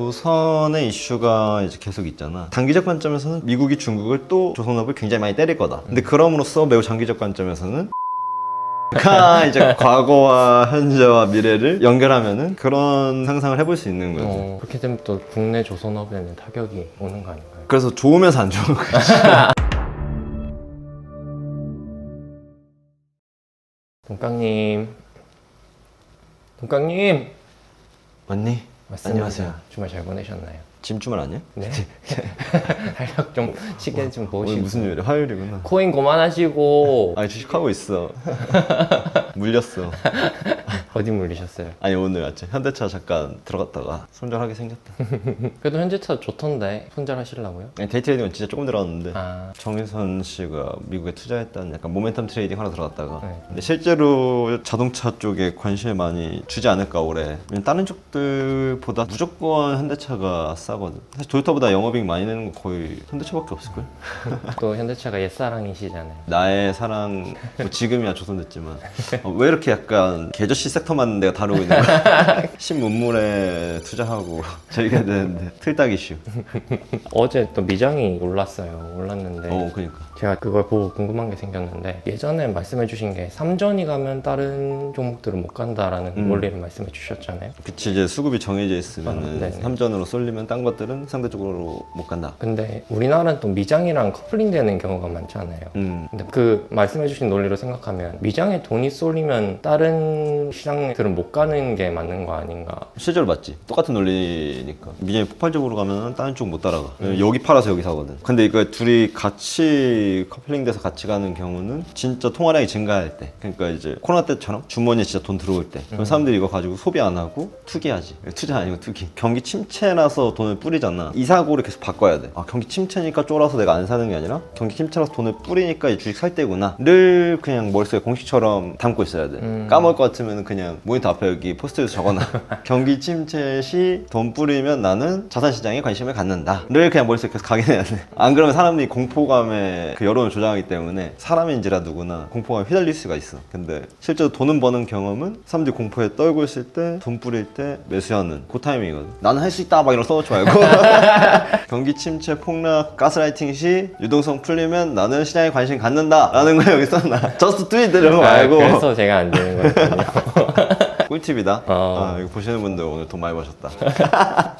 조선의 이슈가 이제 계속 있잖아. 단기적 관점에서는 미국이 중국을 또 조선업을 굉장히 많이 때릴 거다. 근데 그럼으로써 매우 장기적 관점에서는 가 이제 과거와 현재와 미래를 연결하면은 그런 상상을 해볼 수 있는 거지. 어, 그렇게 되면 또 국내 조선업에는 타격이 오는 거 아닌가요? 그래서 좋으면서 안 좋은 거지. 동깡님, 동깡님. 맞니? 맞습니다. 안녕하세요. 주말 잘 보내셨나요? 짐 주말 아니야? 네. 달력 좀 시계 좀 오늘 보시고. 무슨 요일이야? 화요일이구나. 코인 그만하시고 아니 주식하고 있어. 물렸어. 어디 물리셨어요? 아니 오늘 아침 현대차 잠깐 들어갔다가 손절하게 생겼다. 그래도 현재차 좋던데 손절하시려고요? 아니, 데이 트레이딩은 진짜 조금 들어갔는데 아, 정희선 씨가 미국에 투자했다는 약간 모멘텀 트레이딩 하러 들어갔다가 네. 근데 실제로 자동차 쪽에 관심을 많이 주지 않을까 올해 왜냐면 다른 쪽들보다 무조건 현대차가 싸거든 사실 도요타보다 영업이익 많이 내는 거 거의 현대차밖에 없을걸 또 현대차가 옛사랑이시잖아요. 나의 사랑 뭐 지금이야 조선됐지만 어, 왜 이렇게 약간 계절시 섹터만 내가 다루고 있는 거야 신문물에 투자하고 즐겨야 되는데 틀딱 이슈 어제 또 미장이 올랐어요. 올랐는데 어 그니까 제가 그걸 보고 궁금한 게 생겼는데 예전에 말씀해 주신 게 삼전이 가면 다른 종목들은 못 간다라는 음. 원리를 말씀해 주셨잖아요. 그치 이제 수급이 정해져 있으면 아, 네네. 은 3전으로 쏠리면 딴 것들은 상대적으로 못 간다. 근데 우리나라는 또 미장이랑 커플링 되는 경우가 많잖아요. 음. 근데 그 말씀해 주신 논리로 생각하면 미장에 돈이 쏠리면 다른 시장들은 못 가는 게 맞는 거 아닌가? 실제로 맞지. 똑같은 논리니까. 미장이 폭발적으로 가면 다른 쪽 못 따라가. 여기 팔아서 여기 사거든. 근데 이거 둘이 같이 커플링 돼서 같이 가는 경우는 진짜 통화량이 증가할 때. 그러니까 이제 코로나 때처럼 주머니에 진짜 돈 들어올 때. 그럼 사람들이 이거 가지고 소비 안 하고 투기하지. 투자 아니고 투기. 경기 침체라서 돈을 뿌리잖아. 이 사고를 계속 바꿔야 돼아 경기 침체니까 쫄아서 내가 안 사는 게 아니라 경기 침체라서 돈을 뿌리니까 이 주식 살 때구나. 를 그냥 머릿속에 공식처럼 담고 있어야 돼. 음. 까먹을 것 같으면 그냥 모니터 앞에 여기 포스트에 적어놔. 경기 침체 시 돈 뿌리면 나는 자산시장에 관심을 갖는다. 를 그냥 머릿속에 계속 각인해야 돼안 그러면 사람들이 공포감에 그 여론을 조장하기 때문에 사람인지라 누구나 공포감에 휘둘릴 수가 있어. 근데 실제로 돈은 버는 경험은 사람들이 공포에 떨고 있을 때 돈 뿌릴 때 매수하는 그 타이밍이거든. 나는 할 수 있다! 막 이런 거 써놓지 말고 경기 침체 폭락 가스라이팅 시 유동성 풀리면 나는 시장에 관심 갖는다 라는 거 여기 써놔 저스트 트윗 이런 거 말고 아, 그래서 제가 안 되는 거거든요. 꿀팁이다. 어. 아, 이거 보시는 분들 오늘 돈 많이 버셨다.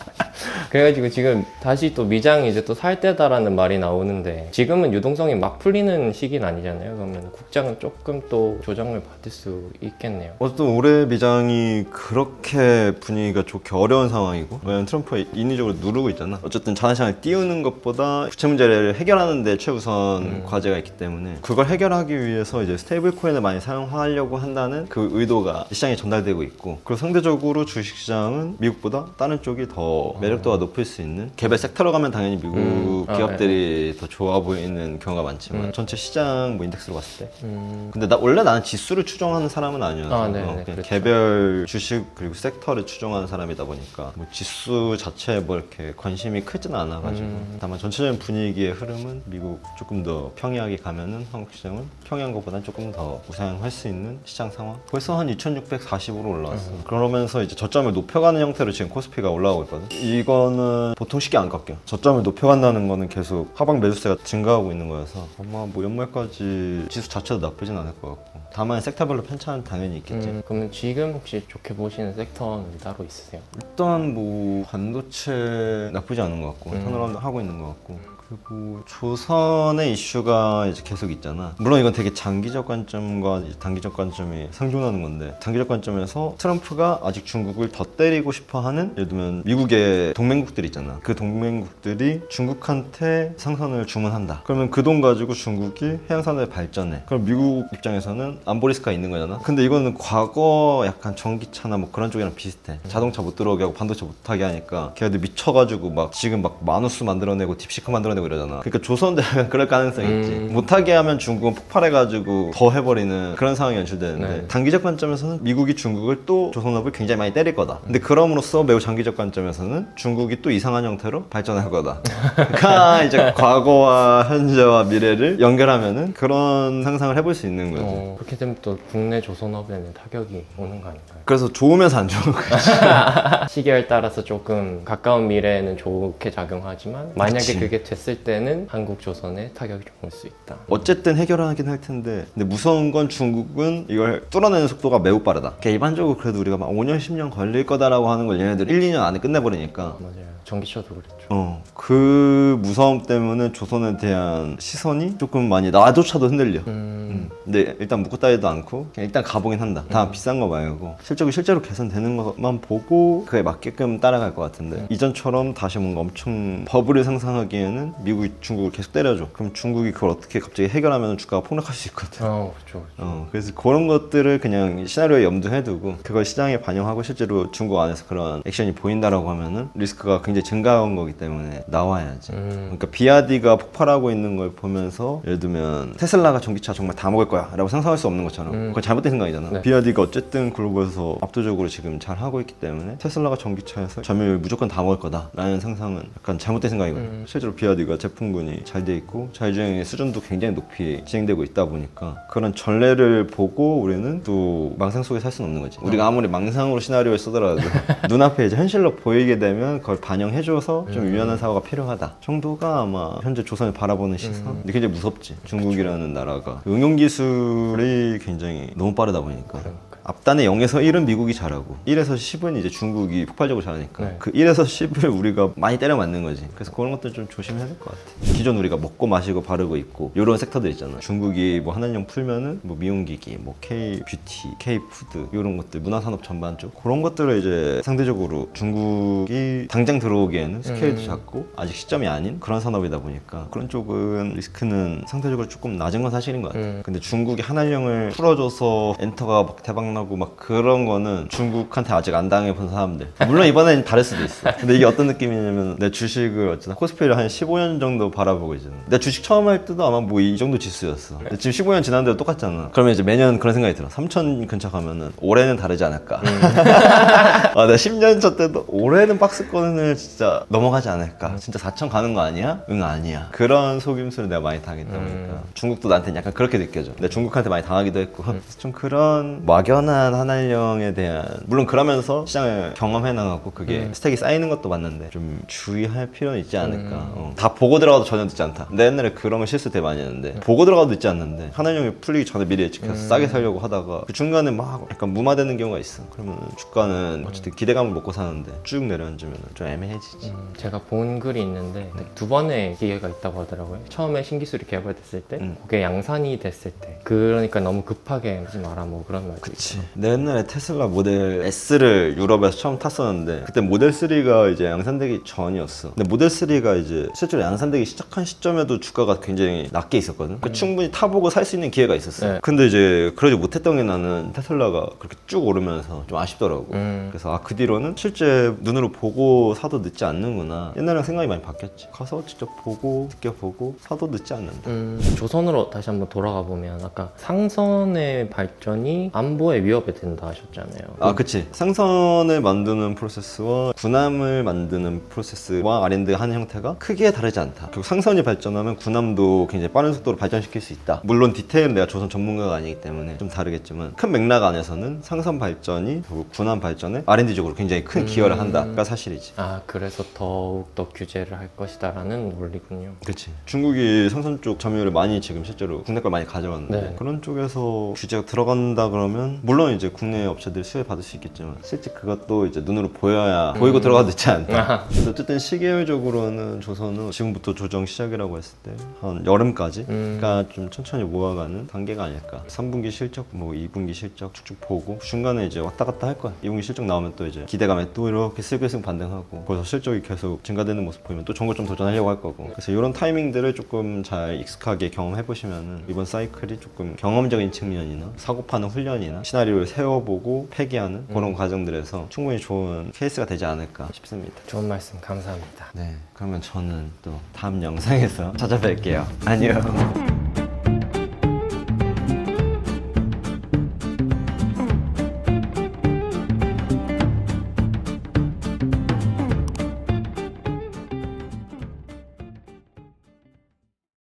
그래가지고 지금 다시 또 미장이 이제 또 살 때다라는 말이 나오는데 지금은 유동성이 막 풀리는 시기는 아니잖아요. 그러면 국장은 조금 또 조정을 받을 수 있겠네요. 어쨌든 올해 미장이 그렇게 분위기가 좋게 어려운 상황이고 왜냐면 트럼프가 인위적으로 누르고 있잖아. 어쨌든 자산시장을 띄우는 것보다 부채 문제를 해결하는 데 최우선 과제가 있기 때문에 그걸 해결하기 위해서 이제 스테이블 코인을 많이 사용하려고 한다는 그 의도가 시장에 전달되고 있고 그리고 상대적으로 주식시장은 미국보다 다른 쪽이 더 매력도가 높을 수 있는 개별 섹터로 가면 당연히 미국 음. 아, 기업들이 더 좋아 보이는 경우가 많지만 전체 시장 뭐 인덱스로 봤을 때 음, 근데 나 원래 나는 지수를 추정하는 사람은 아니어서 아, 네네, 어, 그냥 그렇죠. 개별 주식 그리고 섹터를 추정하는 사람이다 보니까 뭐 지수 자체에 뭐 이렇게 관심이 크지는 않아가지고 음. 다만 전체적인 분위기의 흐름은 미국 조금 더 평이하게 가면은 한국 시장은 평이한 것보다는 조금 더 우상할 수 있는 시장 상황 벌써 한 2640으로 올라왔어 음. 그러면서 이제 저점을 높여가는 형태로 지금 코스피가 올라오고 있거든 이거는 보통 쉽게 안 깎여. 저점을 높여간다는 거는 계속 하방 매수세가 증가하고 있는 거여서 아마 뭐 연말까지 지수 자체도 나쁘진 않을 것 같고. 다만 섹터별로 편차는 당연히 있겠지. 음, 그러면 지금 혹시 좋게 보시는 섹터는 따로 있으세요? 일단 뭐 반도체 나쁘지 않은 것 같고 음. 턴어라운드 하고 있는 것 같고. 그리고 조선의 이슈가 이제 계속 있잖아. 물론 이건 되게 장기적 관점과 단기적 관점이 상존하는 건데 장기적 관점에서 트럼프가 아직 중국을 더 때리고 싶어 하는 예를 들면 미국의 동맹국들 있잖아. 그 동맹국들이 중국한테 상선을 주문한다. 그러면 그 돈 가지고 중국이 해양산업에 발전해. 그럼 미국 입장에서는 안보 리스크가 있는 거잖아. 근데 이거는 과거 약간 전기차나 뭐 그런 쪽이랑 비슷해. 자동차 못 들어오게 하고 반도체 못하게 하니까 걔네들 미쳐가지고 막 지금 막 마누스 만들어내고 딥시크 만들어내고 이러잖아. 그러니까 조선도 약간 그럴 가능성이 있지. 음. 못하게 하면 중국은 폭발해가지고 더 해버리는 그런 상황이 연출되는데 네. 단기적 관점에서는 미국이 중국을 또 조선업을 굉장히 많이 때릴 거다. 근데 그럼으로써 매우 장기적 관점에서는 중국이 또 이상한 형태로 발전할 거다. 그러니까 이제 과거와 현재와 미래를 연결하면은 그런 상상을 해볼 수 있는 거죠. 어, 그렇게 되면 또 국내 조선업에는 타격이 오는 거 아닌가요? 그래서 좋으면서 안 좋은 거예요. 시기에 따라서 조금 가까운 미래에는 좋게 작용하지만 만약에 그치. 그게 됐을 때는 한국 조선에 타격이 좀올수 있다. 어쨌든 해결하긴 할 텐데 근데 무서운 건 중국은 이걸 뚫어내는 속도가 매우 빠르다 그러니까 일반적으로 그래도 우리가 막 5년 10년 걸릴 거다라고 하는 걸 얘네들 1, 2년 안에 끝내버리니까 맞아요. 전기차도 그랬죠. 어, 그 무서움 때문에 조선에 대한 시선이 조금 많이 나조차도 흔들려. 음, 근데 일단 묵고 따지도 않고 그냥 일단 가보긴 한다. 다 비싼 거 말고. 실적이 실제로 개선되는 것만 보고 그에 맞게끔 따라갈 것 같은데. 이전처럼 다시 뭔가 엄청 버블을 상상하기에는 미국이 중국을 계속 때려줘. 그럼 중국이 그걸 어떻게 갑자기 해결하면 주가가 폭락할 수 있거든 어, 그렇죠. 어, 그래서 그런 것들을 그냥 시나리오에 염두해 두고 그걸 시장에 반영하고 실제로 중국 안에서 그런 액션이 보인다라고 하면은 리스크가 굉장히 증가한 거기 때문에 나와야지. 음, 그러니까 비아디가 폭발하고 있는 걸 보면서 예를 들면 테슬라가 전기차 정말 다 먹을 거야 라고 상상할 수 없는 것처럼 음. 그건 잘못된 생각이잖아 네. 비아디가 어쨌든 글로벌에서 압도적으로 지금 잘 하고 있기 때문에 테슬라가 전기차에서 점유율 무조건 다 먹을 거다 라는 상상은 약간 잘못된 생각이거든 음. 실제로 비아디가 제품군이 잘 돼 있고 자율주행의 수준도 굉장히 높이 진행되고 있다 보니까 그런 전례를 보고 우리는 또 망상 속에 살 수는 없는 거지 우리가 아무리 망상으로 시나리오를 쓰더라도 눈앞에 이제 현실로 보이게 되면 그걸 반 영해줘서 좀 유연한 사고가 필요하다 정도가 아마 현재 조선을 바라보는 시선? 근데 굉장히 무섭지 중국이라는 나라가. 응용 기술이 굉장히 너무 빠르다 보니까. 그러니까. 앞단에 0에서 1은 미국이 잘하고 1에서 10은 이제 중국이 폭발적으로 잘하니까 네. 그 1에서 10을 우리가 많이 때려 맞는 거지 그래서 그런 것들 좀 조심해야 될 것 같아 기존 우리가 먹고 마시고 바르고 있고 이런 섹터들 있잖아 중국이 뭐 한한령 풀면은 뭐 미용기기 뭐 K 뷰티 K 푸드 이런 것들 문화산업 전반 쪽 그런 것들을 이제 상대적으로 중국이 당장 들어오기에는 스케일도 음. 작고 아직 시점이 아닌 그런 산업이다 보니까 그런 쪽은 리스크는 상대적으로 조금 낮은 건 사실인 것 같아 음. 근데 중국이 한한령을 풀어줘서 엔터가 막 대박 나고 막 그런 거는 중국한테 아직 안 당해 본 사람들. 물론 이번엔 다를 수도 있어. 근데 이게 어떤 느낌이냐면 내 주식을 어쩌다 코스피를 한 15년 정도 바라보고 있잖아. 내 주식 처음 할 때도 아마 뭐 이 정도 지수였어. 근데 지금 15년 지났는데도 똑같잖아. 그러면 이제 매년 그런 생각이 들어. 3천 근처 가면은 올해는 다르지 않을까? 아, 나 10년 차 때도 올해는 박스권을 진짜 넘어가지 않을까? 진짜 4천 가는 거 아니야? 응 아니야. 그런 속임수를 내가 많이 당했다 보니까 음. 중국도 나한테 약간 그렇게 느껴져. 근데 중국한테 많이 당하기도 했고. 좀 그런 막연 한 한한령에 대한 물론 그러면서 시장을 경험해 나가고 그게 음. 스택이 쌓이는 것도 맞는데 좀 주의할 필요는 있지 않을까. 어. 다 보고 들어가도 전혀 늦지 않다. 내 옛날에 그런 거 실수 되게 많이 했는데 보고 들어가도 늦지 않는데 한한령이 풀리기 전에 미리 예측해서 싸게 살려고 하다가 그 중간에 막 약간 무마되는 경우가 있어. 그러면 주가는 어쨌든 기대감을 먹고 사는데 쭉 내려앉으면 좀 애매해지지. 음, 제가 본 글이 있는데 두 번의 기회가 있다고 하더라고요. 처음에 신기술이 개발됐을 때, 음. 그게 양산이 됐을 때. 그러니까 너무 급하게 하지 마라 뭐 그런 말도 그치. 내 옛날에 테슬라 모델 S를 유럽에서 처음 탔었는데 그때 모델 3가 이제 양산되기 전이었어. 근데 모델 3가 이제 실제로 양산되기 시작한 시점에도 주가가 굉장히 낮게 있었거든. 그러니까 충분히 타보고 살 수 있는 기회가 있었어. 네. 근데 이제 그러지 못했던 게 나는 테슬라가 그렇게 쭉 오르면서 좀 아쉽더라고. 음. 그래서 아 그 뒤로는 실제 눈으로 보고 사도 늦지 않는구나. 옛날랑 생각이 많이 바뀌었지. 가서 직접 보고 느껴보고 사도 늦지 않는다. 음, 조선으로 다시 한번 돌아가 보면 아까 상선의 발전이 안보 에 위협이 된다 하셨잖아요. 아, 그치. 상선을 만드는 프로세스와 군함을 만드는 프로세스와 R&D 하는 형태가 크게 다르지 않다. 결국 상선이 발전하면 군함도 굉장히 빠른 속도로 발전시킬 수 있다. 물론 디테일은 내가 조선 전문가가 아니기 때문에 좀 다르겠지만 큰 맥락 안에서는 상선 발전이 결국 군함 발전에 R&D적으로 굉장히 큰 기여를 한다가 사실이지. 아 그래서 더욱 더 규제를 할 것이다라는 논리군요. 그치. 중국이 상선 쪽 점유율을 많이 지금 실제로 국내 걸 많이 가져왔는데 네. 그런 쪽에서 규제가 들어간다 그러면 물론 이제 국내 업체들 수혜 받을 수 있겠지만 실제 그것도 이제 눈으로 보여야 보이고 들어가도 늦지 않다. 아하. 근데 어쨌든 시계열적으로는 조선은 지금부터 조정 시작이라고 했을 때 한 여름까지 음. 그러니까 좀 천천히 모아가는 단계가 아닐까. 3분기 실적, 뭐 2분기 실적 쭉쭉 보고 중간에 이제 왔다 갔다 할 거야. 2분기 실적 나오면 또 이제 기대감에 또 이렇게 슬슬슬 반등하고 거기서 실적이 계속 증가되는 모습 보이면 또거좀 도전하려고 할 거고. 그래서 이런 타이밍들을 조금 잘 익숙하게 경험해 보시면은 이번 사이클이 조금 경험적인 측면이나 사고 파는 훈련이나 시나 리오를 세워보고 폐기하는 그런 과정들에서 충분히 좋은 케이스가 되지 않을까 싶습니다. 좋은 말씀 감사합니다. 네, 그러면 저는 또 다음 영상에서 찾아뵐게요. 안녕.